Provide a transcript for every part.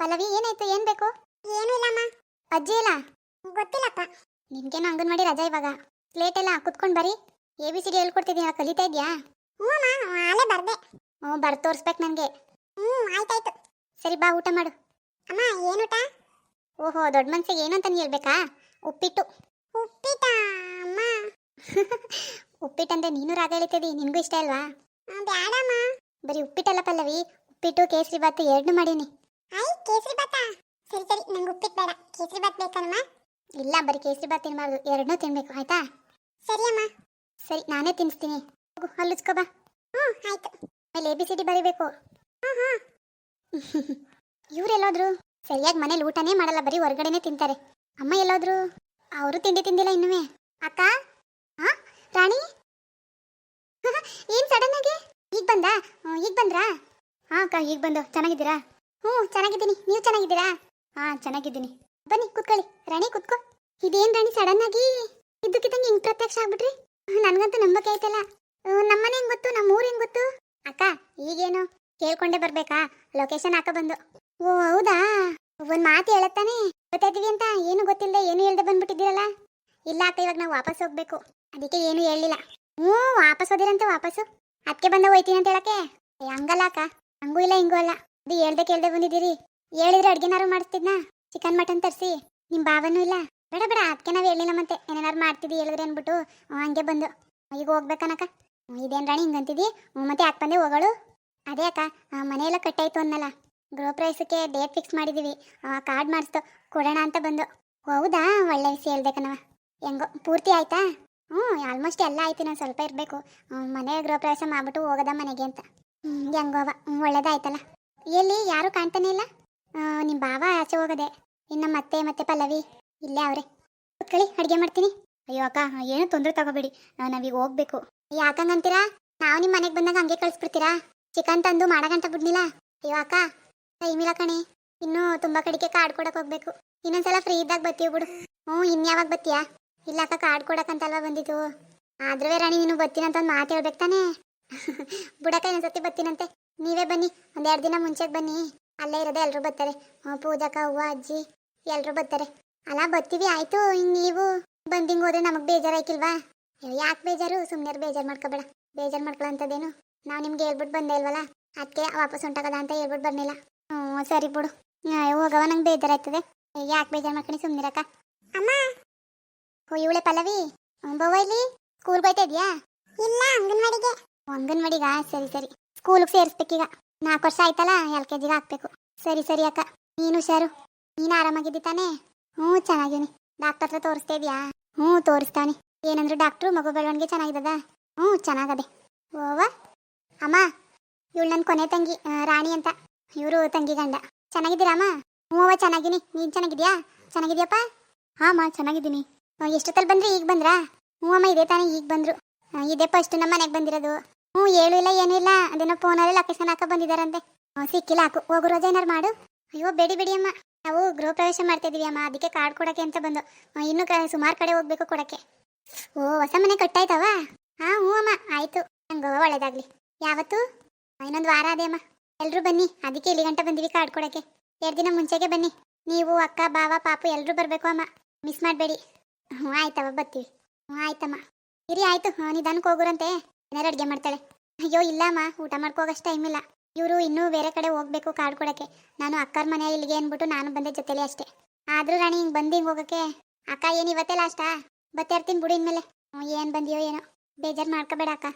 ಪಲ್ಲವಿ ಏನಾಯ್ತು? ಏನ್ ಬೇಕು? ಏನು ಇಲ್ಲಮ್ಮ. ಅಜ್ಜಿ ಇಲ್ಲ? ಗೊತ್ತಿಲ್ಲಪ್ಪ. ನಿಮ್ಗೇನು ಅಂಗನವಾಡಿ ರಜಾ ಇವಾಗ. ಲೇಟ್ ಎಲ್ಲ ಕುತ್ಕೊಂಡ್ ಬರಿ. ಎ ಬಿ ಸಿ ಡಿ ಹೇಳ್ಕೊಡ್ತಿದ್ದೀನ ಕಲಿತಾ ಇದ್ಯಾ? ಹ್ಞೂ ಅಮ್ಮ ಬರ್ದೆ. ಹ್ಞೂ ಬರ್ ತೋರಿಸ್ಬೇಕು ನನಗೆ ಹ್ಞೂ ಆಯ್ತಾಯ್ತು. ಸರಿ ಬಾ ಊಟ ಮಾಡು. ಅಮ್ಮ ಏನೂಟ ಓಹೋ ದೊಡ್ಡ ಮನ್ಸಿಗೆ ಏನು ಅಂತ ಹೇಳ್ಬೇಕಾ? ಉಪ್ಪಿಟ್ಟು. ಉಪ್ಪಿಟ ಅಮ್ಮ. ಉಪ್ಪಿಟ್ಟಂದ್ರೆ ನೀನು ರಾಗ ಹೇಳ್ತಿದ್ದಿ ನಿನಗೂ ಇಷ್ಟ ಅಲ್ವಾ? ಆ, ಬ್ಯಾಡಮ್ಮ. ಬರೀ ಉಪ್ಪಿಟ್ಟಲ್ಲ ಪಲ್ಲವಿ ಉಪ್ಪಿಟ್ಟು ಕೇಸರಿ ಬಾತು ಎರಡನ್ನೂ ಮಾಡೀನಿ. ಐ ಕೇಸರಿ ಬಾತ ಸರಿ ಸರಿ, ನಂಗೆ ಉಪ್ಪಿಟ್ಟು ಬೇಡ. ಕೇಸರಿ ಬಾತ್ ಬೇಕಮ್ಮ ಇಲ್ಲ, ಬರೀ ಕೇಸರಿ ಬಾತ್ ತಿನ್ಬಾರ್ದು. ಎರಡನ್ನೂ ತಿನ್ಬೇಕು, ಆಯ್ತಾ? ಸರಿ, ಅಮ್ಮ. ಸರಿ, ನಾನೇ ತಿನ್ನಿಸ್ತೀನಿ ಹೋಗು ಹಲ್ಲುಚ್ಕೋ ಬಾ. ಹ್ಞೂ, ಆಯ್ತು. ಆಮೇಲೆ ಎ ಬಿ ಸಿ ಡಿ ಬರೀಬೇಕು. ಹಾಂ ಹ್ಞೂ. ಇವ್ರೆಲ್ಲೋದ್ರು ಸರಿಯಾಗಿ ಮನೇಲಿ ಊಟನೇ ಮಾಡಲ್ಲ, ಬರೀ ಹೊರಗಡೆನೆ ತಿಂತಾರೆ. ಅಮ್ಮ ಎಲ್ಲೋದ್ರು? ಅವರು ತಿಂಡಿ ತಿಂದಿಲ್ಲ ಇನ್ನೂ ಅಕ್ಕ? ಹಾ ರಾಣಿ? ಏನ್ ಸಡನ್ ಆಗಿ? ಈಗ ಬಂದ? ಈಗ ಬಂದ್ರಾ? ಹಾ, ಅಕ್ಕ, ಈಗ ಬಂದು. ಚೆನ್ನಾಗಿದ್ದೀರಾ? ಹ್ಞೂ, ಚೆನ್ನಾಗಿದ್ದೀನಿ. ನೀವು ಚೆನ್ನಾಗಿದ್ದೀರಾ? ಹಾಂ ಚೆನ್ನಾಗಿದ್ದೀನಿ. ಬನ್ನಿ, ಕೂತ್ಕೊಳ್ಳಿ. ರಾಣಿ, ಕೂತ್ಕೋ. ಇದೇನು ರಾಣಿ ಸಡನ್ ಆಗಿ ಇದ್ದಕ್ಕಿದ್ದಂಗೆ ಹಿಂಗೆ ಪ್ರತ್ಯಕ್ಷ ಆಗ್ಬಿಟ್ರಿ? ನನಗಂತೂ ನಂಬಕ್ಕೆ ಆಯ್ತಲ್ಲ ನಮ್ಮನೆ ಹೆಂಗ್ ಗೊತ್ತು? ನಮ್ಮ ಊರು ಹೆಂಗ್ ಗೊತ್ತು? ಅಕ್ಕ, ಈಗೇನು? ಕೇಳ್ಕೊಂಡೇ ಬರಬೇಕಾ? ಲೊಕೇಶನ್ ಹಾಕ ಬಂದು. ಓ, ಹೌದಾ? ಒಂದ್ ಮಾತು ಹೇಳತ್ತಾನೆ. ಗೊತ್ತಾಯ್ತೀವಿ ಅಂತ? ಏನು ಗೊತ್ತಿಲ್ಲದೆ ಏನು ಹೇಳ್ದೆ ಬಂದ್ಬಿಟ್ಟಿದ್ದೀರಲ್ಲ? ಇಲ್ಲ ಅಕ್ಕ, ಇವಾಗ ನಾವು ವಾಪಸ್ ಹೋಗ್ಬೇಕು. ಅದಕ್ಕೆ ಏನು ಹೇಳಲಿಲ್ಲ ಹ್ಞೂ, ವಾಪಸ್ ಹೋದಿರಂತೆ, ವಾಪಸ್ಸು. ಅದಕ್ಕೆ ಬಂದ ಹೋಯ್ತೀನಿ ಅಂತ ಹೇಳಕ್ಕೆ? ಹಂಗಲ್ಲ ಅಕ್ಕ. ಹಂಗೂ ಇಲ್ಲ, ಹಿಂಗೂ ಅಲ್ಲ. ಅದು ಹೇಳ್ದೆ ಕೇಳ್ದೆ ಬಂದಿದ್ದೀರಿ. ಹೇಳಿದ್ರೆ ಅಡ್ಗೆನಾರು ಮಾಡಿಸ್ತಿದ್ನಾ ಚಿಕನ್ ಮಟನ್ ತರಿಸಿ. ನಿಮ್ಮ ಭಾವನೂ ಇಲ್ಲ. ಬೇಡ ಬೇಡ ಅದಕ್ಕೆ ನಾವು ಹೇಳಿಲ್ಲ ಮತ್ತೆ. ಏನೇನಾರು ಮಾಡ್ತಿದ್ದಿ ಹೇಳಿದ್ರೆ ಅಂದ್ಬಿಟ್ಟು ಹಂಗೆ ಬಂದು. ಈಗ ಹೋಗ್ಬೇಕನಕ್ಕ. ಇದೇನು ರಾಣಿ ಹಿಂಗಂತಿದ್ದಿ? ಮತ್ತೆ ಯಾಕೆ ಬಂದೆ ಹೋಗಳು? ಅದೇ ಅಕ್ಕ ಮನೆಯೆಲ್ಲ ಕಟ್ಟಾಯ್ತು ಅನ್ನಲ್ಲ. ಗೃಹ ಪ್ರವೇಶಕ್ಕೆ ಡೇಟ್ ಫಿಕ್ಸ್ ಮಾಡಿದೀವಿ. ಕಾರ್ಡ್ ಮಾಡಿಸ್ತು. ಕೊಡೋಣ ಅಂತ ಬಂದು. ಹೌದಾ? ಒಳ್ಳೆ ವಿಷಯ ಹೇಳ್ಬೇಕನವ ಹೆಂಗೋ, ಪೂರ್ತಿ ಆಯ್ತಾ? ಹ್ಞೂ ಆಲ್ಮೋಸ್ಟ್ ಎಲ್ಲ ಆಯ್ತು ನಾನು ಸ್ವಲ್ಪ ಇರಬೇಕು. ಮನೆ ಗೃಹ ಪ್ರವೇಶ ಮಾಡ್ಬಿಟ್ಟು ಹೋಗೋದ ಮನೆಗೆ ಅಂತ. ಹ್ಞೂ ಹೆಂಗೋವ ಒಳ್ಳೇದಾಯ್ತಲ್ಲ. ಎಲ್ಲಿ? ಯಾರು ಕಾಣ್ತಾನೆ ಇಲ್ಲ. ನಿಮ್ಮ ಬಾವ ಆಚೆ ಹೋಗದೆ. ಇನ್ನು ಮತ್ತೆ ಮತ್ತೆ ಪಲ್ಲವಿ. ಇಲ್ಲೇ ಅವ್ರೆ. ಕುತ್ಕೊಳ್ಳಿ, ಅಡುಗೆ ಮಾಡ್ತೀನಿ. ಅಯ್ಯೋ ಅಕ್ಕ, ಏನು ತೊಂದರೆ ತಗೋಬೇಡಿ. ನಾವೀಗ ಹೋಗ್ಬೇಕು. ಯಾಕಂಗಂತೀರಾ? ನಾವು ನಿಮ್ಮ ಮನೆಗೆ ಬಂದಾಗ ಹಂಗೆ ಕಳಿಸ್ಬಿಡ್ತೀರಾ? ಚಿಕನ್ ತಂದು ಮಾಡಗಂಟ ಬಿಡ್ಲಿಲ್ಲ? ಅಯ್ಯೋ ಅಕ್ಕ ಟೈಮ್ ಇಲ್ಲ ಕಣೆ. ಇನ್ನು ತುಂಬಾ ಕಡೆಗೆ ಕಾರ್ಡ್ ಕೊಡಕ್ ಹೋಗ್ಬೇಕು. ಇನ್ನೊಂದ್ಸಲ ಫ್ರೀ ಇದ್ದಾಗ ಬರ್ತೀವಿ ಬಿಡು. ಹ್ಞೂ ಇನ್ಯಾವಾಗ ಬತ್ತೀಯಾ? ಇಲ್ಲ ಅಕ್ಕ ಕಾರ್ಡ್ ಕೊಡಕ್ಕಂತಲ್ವಾ ಬಂದಿದ್ದು. ಆದ್ರೂ ರಾಣಿ, ನೀನು ಬರ್ತೀನಂತ ಒಂದು ಮಾತು ಹೇಳ್ಬೇಕು ತಾನೇ. ಬುಡಕ ಇನ್ನೊಂದ್ಸತಿ ಬರ್ತೀನಂತೆ ನೀವೇ ಬನ್ನಿ ಒಂದೆರಡು ದಿನ ಮುಂಚೆಗೆ ಬನ್ನಿ. ಅಲ್ಲೇ ಇರೋದೇ ಎಲ್ಲರೂ ಬರ್ತಾರೆ. ಪೂಜಾಕ ಅವ್ವ ಅಜ್ಜಿ ಎಲ್ಲರೂ ಬರ್ತಾರೆ. ಅಲ್ಲ ಬರ್ತೀವಿ ಆಯ್ತು ಇನ್ನು ನೀವು ಬಂದಿಂಗ್ ಹೋದ್ರೆ ನಮಗೆ ಬೇಜಾರಾಯ್ಕಿಲ್ವಾ? ಯಾಕೆ ಬೇಜಾರು? ಸುಮ್ಮನೆ ಬೇಜಾರು ಮಾಡ್ಕೋಬೇಡ. ಬೇಜಾರು ಮಾಡ್ಕೊಳ್ಳೋಂಥದ್ದೇನು ನಾವು ನಿಮ್ಗೆ ಹೇಳ್ಬಿಟ್ಟು ಬಂದೆ ಇಲ್ವಲ್ಲ ಅದಕ್ಕೆ ವಾಪಸ್ ಹೊಂಟಾಗದ ಅಂತ ಹೇಳ್ಬಿಟ್ಟು ಬರ್ಲಿಲ್ಲ ಹ್ಞೂ ಸರಿ ಬಿಡು. ಹೋಗವ ನಂಗೆ ಬೇಜಾರಾಯ್ತದೆ. ಯಾಕೆ ಬೇಜಾರು ಮಾಡ್ಕೊಂಡು ಸುಮ್ಮನಿರಕ್ಕ ಅಮ್ಮ! ಓ ಇವಳೆ ಪಲ್ಲವಿ? ಬವಲಿ ಬವ್ವ ಇಲ್ಲಿ? ಸ್ಕೂಲ್ ಬೈತಾ ಇದೆಯಾ? ಇಲ್ಲ ಅಂಗನವಾಡಿಗೆ. ಅಂಗನವಾಡಿಗ? ಸರಿ ಸರಿ. ಸ್ಕೂಲಿಗೆ ಸೇರಿಸ್ಬೇಕೀಗ ನಾಲ್ಕು ವರ್ಷ ಆಯ್ತಲ್ಲ ಎಲ್ ಕೆ ಜಿಗೆ ಹಾಕ್ಬೇಕು. ಸರಿ ಸರಿ ಅಕ್ಕ. ನೀನು ಹುಷಾರು. ನೀನು ಆರಾಮಾಗಿದ್ದಿ ತಾನೇ? ಹ್ಞೂ ಚೆನ್ನಾಗೀನಿ ಡಾಕ್ಟರ್ ಹತ್ರ ತೋರಿಸ್ತಾ ಇದೆಯಾ? ಹ್ಞೂ ತೋರಿಸ್ತಾನೆ ಏನಂದ್ರು ಡಾಕ್ಟ್ರು ಮಗು ಬೆಳವಣಿಗೆ ಚೆನ್ನಾಗಿದ್ದದ? ಹ್ಞೂ, ಚೆನ್ನಾಗದೆ. ಓವ ಅಮ್ಮ, ಇವಳು ನನ್ನ ಕೊನೆ ತಂಗಿ ರಾಣಿ ಅಂತ. ಇವರು ತಂಗಿ ಗಂಡ. ಚೆನ್ನಾಗಿದ್ದೀರಾ ಅಮ್ಮ? ಹ್ಞೂ ಅವ್ವ ಚೆನ್ನಾಗಿನಿ. ನೀನು ಚೆನ್ನಾಗಿದ್ಯಾ? ಚೆನ್ನಾಗಿದ್ಯಪ್ಪ? ಹಾಂ, ಅಮ್ಮ, ಚೆನ್ನಾಗಿದ್ದೀನಿ. ಎಷ್ಟೊತ್ತಲ್ಲಿ ಬಂದ್ರಿ? ಈಗ ಬಂದ್ರಾ? ಹ್ಞೂ ಅಮ್ಮ ಇದೇ ತಾನೇ ಈಗ ಬಂದರು. ಇದೇ ಫಸ್ಟ್ ನಮ್ಮ ಮನೆಗೆ ಬಂದಿರೋದು. ಹ್ಞೂ ಹೇಳಿಲ್ಲ ಏನಿಲ್ಲ ಅದೇನೋ ಫೋನಲ್ಲಿ ಲೊಕೇಶನ್ ಹಾಕ ಬಂದಿದ್ದಾರಂತೆ ಸಿಕ್ಕಿಲ್ಲ, ಹಾಕು. ಹೋಗು ರೋಜ ಏನಾರು ಮಾಡು. ಅಯ್ಯೋ, ಬೇಡಿ, ಬಿಡಿ ಅಮ್ಮ. ನಾವು ಗೃಹ ಪ್ರವೇಶ ಮಾಡ್ತಾ ಇದೀವಿ ಅಮ್ಮ. ಅದಕ್ಕೆ ಕಾರ್ಡ್ ಕೊಡಕ್ಕೆ ಅಂತ ಬಂದು. ಇನ್ನೂ ಕ ಸುಮಾರು ಕಡೆ ಹೋಗ್ಬೇಕು ಕೊಡಕ್ಕೆ. ಓ, ಹೊಸ ಮನೆ ಕಟ್ಟಾಯ್ತವ? ಹಾಂ, ಹ್ಞೂ ಅಮ್ಮ. ಆಯ್ತು. ನಂಗೆ ಒಳ್ಳೇದಾಗಲಿ. ಯಾವತ್ತು? ಇನ್ನೊಂದು ವಾರ ಅದೇ ಅಮ್ಮ. ಎಲ್ಲರೂ ಬನ್ನಿ. ಅದಕ್ಕೆ ಇಲ್ಲಿ ಗಂಟೆ ಬಂದಿವಿ ಕಾರ್ಡ್ ಕೊಡಕ್ಕೆ. ಎರಡು ದಿನ ಮುಂಚೆಗೆ ಬನ್ನಿ. ನೀವು, ಅಕ್ಕ ಬಾವ ಪಾಪು ಎಲ್ಲರೂ ಬರಬೇಕು ಅಮ್ಮ. ಮಿಸ್ ಮಾಡಬೇಡಿ. ಹ್ಞೂ, ಆಯ್ತವ, ಬರ್ತೀವಿ. ಹ್ಞೂ, ಆಯ್ತಮ್ಮ. ಇರಿ, ಆಯ್ತು. ನಿಧಾನಕ್ಕೆ ಹೋಗುರಂತೆ. ಏನಾರು ಅಡುಗೆ ಮಾಡ್ತಾಳೆ. ಅಯ್ಯೋ, ಇಲ್ಲಮ್ಮ, ಊಟ ಮಾಡ್ಕೋಗಷ್ಟು ಟೈಮ್ ಇಲ್ಲ. ಇವರು ಇನ್ನೂ ಬೇರೆ ಕಡೆ ಹೋಗ್ಬೇಕು ಕಾರ್ಡ್ ಕೊಡೋಕ್ಕೆ. ನಾನು ಅಕ್ಕರ ಮನೆ ಇಲ್ಲಿಗೆ ಅಂದ್ಬಿಟ್ಟು ನಾನು ಬಂದೆ ಜೊತೆಲಿ ಅಷ್ಟೇ. ಆದರೂ ರಾಣಿ ಹಿಂಗೆ ಬಂದು ಹಿಂಗೆ ಹೋಗಕ್ಕೆ. ಅಕ್ಕ, ಏನು ಇವತ್ತೇ ಲಾಸ್ಟಾ ಬತ್ತೆ ಇರ್ತೀನಿ ಬಿಡು ಇನ್ಮೇಲೆ. ಏನು ಬಂದಿಯೋ ಏನೋ. ಬೇಜಾರು ಮಾಡ್ಕೋಬೇಡ ಅಕ್ಕ.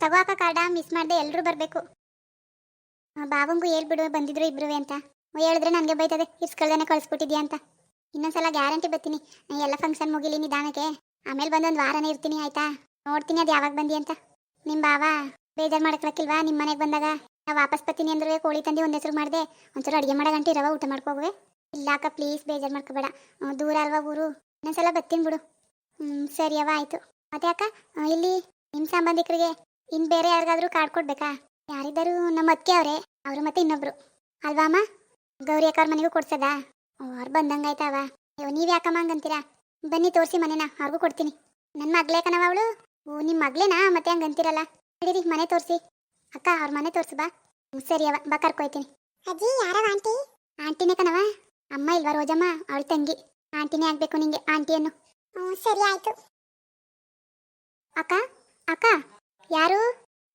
ತಗೋ ಅಕ್ಕ ಕಾರ್ಡ ಮಿಸ್ ಮಾಡಿದೆ ಎಲ್ಲರೂ ಬರಬೇಕು. ಬಾಬಂಗು ಹೇಳ್ಬಿಡು ಬಂದಿದ್ರು ಇಬ್ರು ಅಂತ. ಹೇಳಿದ್ರೆ ನನಗೆ ಬೈತದೆ. ಇಸ್ಕೊಳ್ದೇ ಕಳಿಸ್ಬಿಟ್ಟಿದ್ಯಾ ಅಂತ. ಇನ್ನೊಂದ್ಸಲ ಗ್ಯಾರಂಟಿ ಬರ್ತೀನಿ. ಎಲ್ಲ ಫಂಕ್ಷನ್ ಮುಗಿಲಿ ನಿಧಾನಕ್ಕೆ. ಆಮೇಲೆ ಬಂದೊಂದು ವಾರನೇ ಇರ್ತೀನಿ, ಆಯ್ತಾ? ನೋಡ್ತೀನಿ ಅದು ಯಾವಾಗ ಬಂದಿ ಅಂತ. ನಿಮ್ಮ ಬಾವ, ಬೇಜಾರು ಮಾಡ್ಕೊಳಕ್ಕಿಲ್ವಾ ನಿಮ್ಮ ಮನೆಗೆ ಬಂದಾಗ? ನಾ ವಾಪಸ್ ಬರ್ತೀನಿ ಅಂದ್ರೆ ಕೋಳಿ ತಂದು ಒಂದು ಹೆಸರು ಮಾಡಿದೆ. ಒಂಚೂರು ಅಡುಗೆ ಮಾಡೋ ಗಂಟೆ ಇರವ ಊಟ ಮಾಡ್ಕೋಗುವೆ ಇಲ್ಲ ಅಕ್ಕ ಪ್ಲೀಸ್ ಬೇಜಾರು ಮಾಡ್ಕೋಬೇಡ. ದೂರ ಅಲ್ವಾ ಊರು? ಇನ್ನೊಂದ್ಸಲ ಬರ್ತೀನಿ ಬಿಡು. ಹ್ಞೂ ಸರಿ ಅವ ಆಯಿತು. ಮತ್ತೆ ಅಕ್ಕ ಇಲ್ಲಿ ನಿಮ್ಮ ಸಂಬಂಧಿಕರಿಗೆ ಇನ್ನು ಬೇರೆ ಯಾರಿಗಾದ್ರೂ ಕಾರ್ಡ್ ಕೊಡ್ಬೇಕಾ? ಯಾರಿದ್ದಾರು ನಮ್ಮ ಅತ್ತಿಗೆ ಅವರೇ, ಅವರು ಮತ್ತೆ ಇನ್ನೊಬ್ರು. ಅಲ್ವಾ ಅಮ್ಮ? ಗೌರಿ ಅಕ್ಕವ್ರ ಮನೆಗೂ ಕೊಡ್ಸದಾ? ಅವ್ರು ಬಂದಂಗಾಯ್ತಾವ ನೀವು ಯಾಕಮ್ಮ ಹಂಗಂತೀರಾ? ಬನ್ನಿ ತೋರಿಸಿ ಮನೆನ, ಅವ್ರಿಗೂ ಕೊಡ್ತೀನಿ. ನನ್ನ ಮಗಳೇ ಅವಳು. ಓ ನಿಮ್ಮ ಮಗಳೇನಾ? ಮತ್ತೆ ಹಂಗಂತಿರಲ್ಲ ನಡೀರಿ ಮನೆ ತೋರಿಸಿ. ಅಕ್ಕ ಅವ್ರ ಮನೆ ತೋರಿಸು ಬಾ. ಸರಿ ಅವ. ಬಾ ಕರ್ಕೊಯ್ತೀನಿ ಅಜ್ಜಿ ಯಾರವ ಆಂಟಿ? ಆಂಟಿನೇ ಕಣವ ಅಮ್ಮ ಇಲ್ವಾ ರೋಜಮ್ಮ? ಅವಳ ತಂಗಿ. ಆಂಟಿನೇ ಆಗಬೇಕು ನಿಂಗೆ ಆಂಟಿಯನ್ನು. ಹ್ಞೂ ಸರಿ ಆಯ್ತು. ಅಕ್ಕ ಅಕ್ಕ ಯಾರು?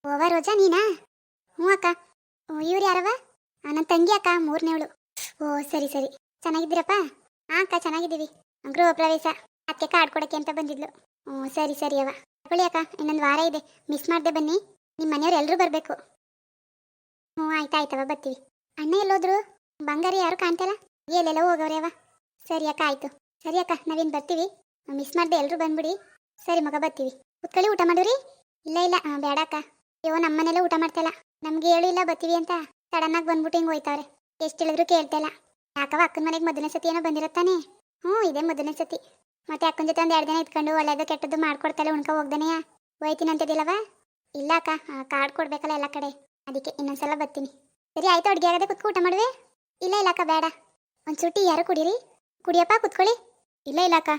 ಓವ ರೋಜಾ ನೀನಾ? ಹ್ಞೂ ಅಕ್ಕ. ಓ ಇವ್ರು ಯಾರವ? ನನ್ನ ತಂಗಿ ಅಕ್ಕ ಮೂರನೇವಳು. ಓ ಸರಿ ಸರಿ. ಚೆನ್ನಾಗಿದ್ದೀರಪ್ಪ? ಹಾಂ ಅಕ್ಕ ಚೆನ್ನಾಗಿದ್ದೀವಿ. ಗೃಹ ಪ್ರವೇಶ. ಅದಕ್ಕೆ ಕಾರ್ಡ್ ಕೊಡಕ್ಕೆ ಅಂತ ಬಂದಿದ್ಲು. ಹ್ಞೂ ಸರಿ ಸರಿ ಅವ. ತಗೊಳ್ಳಿ ಅಕ್ಕ, ಇನ್ನೊಂದು ವಾರ ಇದೆ. ಮಿಸ್ ಮಾಡದೆ ಬನ್ನಿ. ನಿಮ್ಮ ಮನೆಯವ್ರು ಎಲ್ಲರೂ ಬರಬೇಕು. ಹ್ಞೂ, ಆಯ್ತು ಆಯ್ತವ ಬರ್ತೀವಿ. ಅಣ್ಣ ಎಲ್ಲೋದ್ರು? ಬಂಗಾರ ಯಾರು ಕಾಣ್ತಾರ ಎಲ್ಲೆಲ್ಲ ಹೋಗವ್ರೆ ಅವ. ಸರಿ ಅಕ್ಕ, ಆಯ್ತು. ಸರಿ ಅಕ್ಕ, ನಾವೇನು ಬರ್ತೀವಿ. ಮಿಸ್ ಮಾಡದೆ ಎಲ್ಲರೂ ಬಂದ್ಬಿಡಿ. ಸರಿ ಮಗ, ಬರ್ತೀವಿ. ಕುತ್ಕೊಳ್ಳಿ, ಊಟ ಮಾಡೋರಿ? ಇಲ್ಲ ಇಲ್ಲ ಬೇಡ ಅಕ್ಕ. ಅಯ್ಯೋ ನಮ್ಮನೆಲ್ಲ ಊಟ ಮಾಡ್ತಲ್ಲ. ನಮ್ಗೆ ಇಲ್ಲ, ಬರ್ತೀವಿ ಅಂತ ಸಡನ್ ಆಗಿ ಬಂದ್ಬಿಟ್ಟು ಹಿಂಗೆ ಹೋಯ್ತಾವ್ರೆ. ಎಷ್ಟು ಹೇಳಿದ್ರು ಕೇಳ್ತಲ್ಲ. ಯಾಕವ ಅಕ್ಕನ ಮನೆಗೆ ಮೊದಲನೇ ಸತಿ ಏನೋ ಬಂದಿರತ್ತಾನೆ? ಹ್ಞೂ, ಇದೆ ಮೊದಲನೇ ಸತಿ. ಮತ್ತೆ ಅಕ್ಕನ ಜೊತೆ ಒಂದು ಎರಡು ದಿನ ಇಟ್ಕೊಂಡು ಒಳ್ಳೇದು ಕೆಟ್ಟದ್ದು ಮಾಡ್ಕೊಡ್ತಾಳೆ ಉಣ್ಕೊ ಹೋಗ್ದಾನೆಯಾ ಹೋಯ್ತೀನಿ ಅಂತಿದ್ದಿಲ್ಲವ ಇಲ್ಲ ಅಕ್ಕ ಕಾರ್ಡ್ ಕೊಡ್ಬೇಕಲ್ಲ ಎಲ್ಲ ಕಡೆ. ಅದಕ್ಕೆ ಇನ್ನೊಂದ್ಸಲ ಬರ್ತೀನಿ. ಸರಿ, ಆಯ್ತು, ಅಡುಗೆ ಆಗದೆ ಕುತ್ಕೊ ಊಟ ಮಾಡುವೆ? ಇಲ್ಲ ಇಲ್ಲ ಅಕ್ಕ, ಬೇಡ. ಒಂದು ಚುಟ್ಟಿ ಯಾರು ಕುಡೀರಿ? ಕುಡಿಯಪ್ಪ, ಕುತ್ಕೊಳ್ಳಿ. ಇಲ್ಲ ಇಲ್ಲ ಅಕ್ಕ.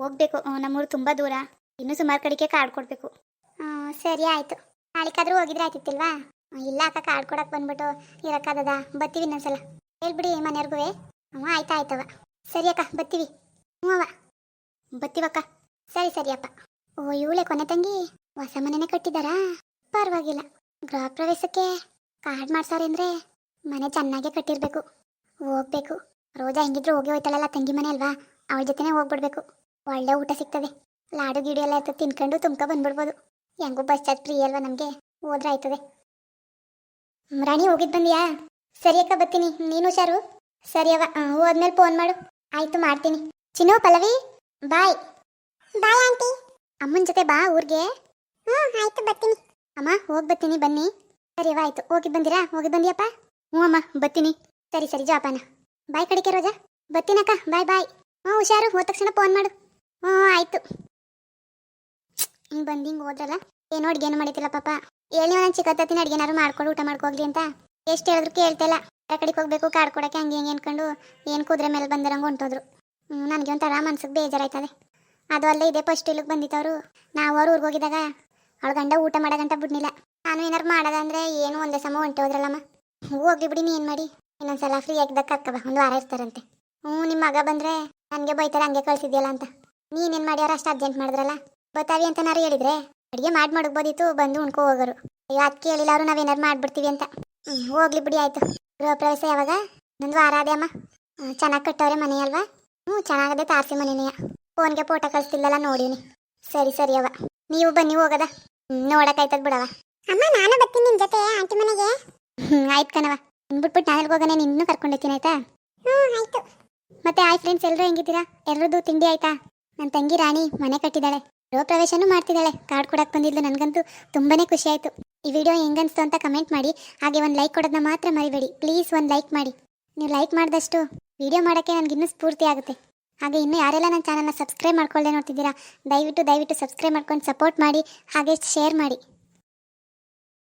ಹೋಗ್ಬೇಕು ನಮ್ಮೂರು ತುಂಬ ದೂರ. ಇನ್ನೂ ಸುಮಾರು ಕಡೆಗೆ ಕಾರ್ಡ್ ಕೊಡಬೇಕು. ಸರಿ, ಆಯಿತು. ನಾಳಿಕಾದ್ರೂ ಹೋಗಿದ್ರೆ ಆಯ್ತಿತ್ತಿಲ್ವಾ? ಇಲ್ಲ ಅಕ್ಕ ಕಾರ್ಡ್ ಕೊಡಕ್ಕೆ ಬಂದ್ಬಿಟ್ಟು ಇರೋಕ್ಕಾಗದ ಬತ್ತೀವಿ ಇನ್ನೊಂದ್ಸಲ. ಹೇಳ್ಬಿಡಿ ಮನೆಯವ್ರಿಗೂ ಹ್ಞೂ ಆಯ್ತಾ ಆಯ್ತವ ಸರಿ ಅಕ್ಕ ಬತ್ತೀವಿ ಹ್ಞೂ ಅವ ಬರ್ತೀವಕ್ಕ ಸರಿ ಸರಿ ಅಪ್ಪ. ಓ, ಇವಳೆ ಕೊನೆ ತಂಗಿ. ಹೊಸ ಮನೆನೇ ಕಟ್ಟಿದಾರಾ ಪರವಾಗಿಲ್ಲ. ಗೃಹ ಪ್ರವೇಶಕ್ಕೆ ಕಾರ್ಡ್ ಮಾಡ್ಸಾರೆ ಅಂದ್ರೆ ಮನೆ ಚೆನ್ನಾಗೆ ಕಟ್ಟಿರ್ಬೇಕು. ಹೋಗ್ಬೇಕು. ರೋಜಾ ಹೆಂಗಿದ್ರು ಹೋಗಿ ಹೋಯ್ತಾಳಲ್ಲ ತಂಗಿ ಮನೆ ಅಲ್ವಾ? ಅವಳ ಜೊತೆನೇ ಹೋಗ್ಬಿಡ್ಬೇಕು. ಒಳ್ಳೆ ಊಟ ಸಿಗ್ತದೆ. ಲಾಡು ಗಿಡ ಎಲ್ಲ ಇರ್ತದೆ ತಿನ್ಕೊಂಡು ತುಂಬ್ಕೊ ಬಂದ್ಬಿಡ್ಬೋದು. ಹೆಂಗೂ ಬಸ್ ಚಾರ್ಜ್ ಫ್ರೀ ಅಲ್ವಾ ನಮಗೆ? ಹೋದ್ರೆ ಆಯ್ತದೆ. ರಾಣಿ ಹೋಗಿದ್ ಬಂದಿಯಾ? ಸರಿ ಅಕ್ಕ, ಬರ್ತೀನಿ. ನೀನು ಹುಷಾರು? ಸರಿ ಅವ ಹೋದ್ಮೇಲೆ ಫೋನ್ ಮಾಡು. ಆಯ್ತು, ಮಾಡ್ತೀನಿ. Chinnu, Pallavi? Bye. Bye aunty. ಅಮ್ಮನ ಜೊತೆ ಬಾ ಊರಿಗೆ. ಹ್ಞೂ, ಆಯ್ತು, ಬರ್ತೀನಿ. ಅಮ್ಮ, ಹೋಗಿ ಬರ್ತೀನಿ, ಬನ್ನಿ. ಸರಿ ಆಯ್ತು. ಹೋಗಿ ಬಂದಿರಾ? ಹೋಗಿ ಬಂದಿಯಪ್ಪ? ಹ್ಞೂ, ಅಮ್ಮ, ಬರ್ತೀನಿ. ಸರಿ ಸರಿ ಜಾಪಾನ ಬಾಯ್ ಕಡಿಕೆ, ರೋಜಾ. ಬರ್ತೀನಕ್ಕ ಬಾಯ್ ಬಾಯ್. ಹ್ಞೂ, ಹುಷಾರು. ಹೋದ ತಕ್ಷಣ ಫೋನ್ ಮಾಡು. ಹ್ಞೂ, ಆಯಿತು. ಹಿಂಗೆ ಬಂದು ಹಿಂಗೆ ಹೋದ್ರಲ್ಲ? ಏನೋ ಏನು ಮಾಡಿತಿಲ್ಲ ಪಾಪ. ಹೇಳಿ ನಾನು ಚಿಕ್ಕತ್ತಿನ ಅಡ್ಗೆನಾರು ಮಾಡ್ಕೊಂಡು, ಊಟ ಮಾಡ್ಕೋಗ್ಲಿ ಅಂತ. ಎಷ್ಟು ಹೇಳಿದ್ರು ಕೇಳ್ತಿಲ್ಲ. ಆ ಕಡೆಗೆ ಹೋಗ್ಬೇಕು, ಕಾಡ್ ಕೊಡಕ್ಕೆ ಹಂಗೆ ಹಿಂಗೆ ಅನ್ಕೊಂಡು, ಏನು ಕುದುರೆ ಮೇಲೆ ಬಂದಿರಂಗೆ ಹೊಂಟೋದ್ರು. ನನಗೆ ಒಂಥರ ಮನ್ಸಿಗೆ ಬೇಜಾರಾಯ್ತದೆ. ಅದು ಅಲ್ಲೇ ಇದೆ ಫಸ್ಟ್ ಇಲ್ಲಿಗೆ ಬಂದಿತ್ತವರು ನಾವು ಅವ್ರ ಊರಿಗೆ ಹೋಗಿದಾಗ ಅವಳ ಗಂಡ ಊಟ ಮಾಡೋದಂತ ಬಿಡ್ನಿಲ್ಲ. ನಾನು ಏನಾರು ಮಾಡೋದಂದ್ರೆ ಏನು ಒಂದೇ ಸಮ ಹೊಂಟೋದ್ರಲ್ಲಮ್ಮ ಹೋಗ್ಲಿ ಬಿಡಿ, ನೀನು ಮಾಡಿ. ಇನ್ನೊಂದ್ಸಲ ಫ್ರೀ ಆಗಿದ್ದಾಗ ಕರ್ಕಬ ಒಂದು ವಾರ ಇರ್ತಾರಂತೆ. ಹ್ಞೂ ನಿಮ್ಮ ಮಗ ಬಂದರೆ ನನಗೆ ಬೈತಾರೆ, ಹಂಗೆ ಕಳಿಸಿದ್ಯಲ್ಲ ಅಂತ. ನೀನೇನು ಮಾಡ್ಯಾರ ಅಷ್ಟು ಅರ್ಜೆಂಟ್ ಮಾಡಿದ್ರಲ್ಲ? ಬತ್ತಾವಿ ಅಂತ ನಾರು ಹೇಳಿದ್ರೆ. ಅಡುಗೆ ಮಾಡಿ ಮಡಗ್ಬೋದಿತ್ತು, ಬಂದು ಉಣ್ಕೋ ಹೋಗೋರು. ಅಯ್ಯೋ ಅದಕ್ಕೆ ಹೇಳಿಲ್ಲಾರು ನಾವೇನಾರು ಮಾಡಿಬಿಡ್ತೀವಿ ಅಂತ. ಹೋಗ್ಲಿ ಬಿಡಿ, ಆಯಿತು. ಗೃಹ ಪ್ರವೇಶ ಯಾವಾಗ? ಒಂದು ವಾರ ಅದೇ ಅಮ್ಮ. ಚೆನ್ನಾಗಿ ಕಟ್ಟವ್ರೆ ಮನೆ ಅಲ್ವಾ? ಹ್ಞೂ ಚೆನ್ನಾಗದೆ ತಾರಸಿ ಮನೆನೆಯ ಫೋನ್ಗೆ ಫೋಟೋ ಕಳಿಸ್ತಿಲ್ಲಲ್ಲ ನೋಡೀನಿ ಸರಿ ಸರಿ ಅವ ನೀವು ಬನ್ನಿ ಹೋಗದ. ನೋಡಕ್ಕಾಯ್ತದ ಬಿಡವ ಅಮ್ಮ ನಾನು ಬರ್ತೀನಿ ನಿಮ್ಮ ಜೊತೆ ಆಂಟಿ ಮನೆಗೆ. ಹ್ಞೂ ಆಯ್ತು ಕಣವ ಬಿಟ್ಬಿಟ್ಟು ನಾನು ಹೋಗೋಣ ನಿನ್ನೂ ಕರ್ಕೊಂಡೋಗ್ತೀನಿ ಆಯ್ತಾ? ಹ್ಞೂ ಆಯ್ತು. ಮತ್ತೆ ಆಯ್ ಫ್ರೆಂಡ್ಸ್ ಎಲ್ಲರೂ ಹೆಂಗಿದ್ದೀರಾ? ಎಲ್ಲರದ್ದು ತಿಂಡಿ ಆಯ್ತಾ? ನನ್ನ ತಂಗಿ ರಾಣಿ ಮನೆ ಕಟ್ಟಿದ್ದಾಳೆ ಗೃಹ ಪ್ರವೇಶನೂ ಮಾಡ್ತಿದ್ದಾಳೆ ಕಾರ್ಡ್ ಕೊಡಕ್ಕೆ ಬಂದಿದ್ಲು ನನಗಂತೂ ತುಂಬಾನೇ ಖುಷಿ ಆಯಿತು. ಈ ವಿಡಿಯೋ ಹೆಂಗನ್ಸ್ತು ಅಂತ ಕಮೆಂಟ್ ಮಾಡಿ. ಹಾಗೆ ಒಂದು ಲೈಕ್ ಕೊಡೋದನ್ನ ಮಾತ್ರ ಮರಿಬೇಡಿ. ಪ್ಲೀಸ್ ಒಂದು ಲೈಕ್ ಮಾಡಿ. ನೀವು ಲೈಕ್ ಮಾಡಿದಷ್ಟು ವಿಡಿಯೋ ಮಾಡೋಕ್ಕೆ ನನಗೆ ಇನ್ನೂ ಸ್ಫೂರ್ತಿ ಆಗುತ್ತೆ. ಹಾಗೆ ಇನ್ನೂ ಯಾರೆಲ್ಲ ನನ್ನ ಚಾನಲ್ನ ಸಬ್ಸ್ಕ್ರೈಬ್ ಮಾಡ್ಕೊಳ್ಳದೆ ನೋಡ್ತಿದ್ದೀರಾ, ದಯವಿಟ್ಟು ದಯವಿಟ್ಟು ಸಬ್ಸ್ಕ್ರೈಬ್ ಮಾಡ್ಕೊಂಡು ಸಪೋರ್ಟ್ ಮಾಡಿ, ಹಾಗೆ ಶೇರ್ ಮಾಡಿ.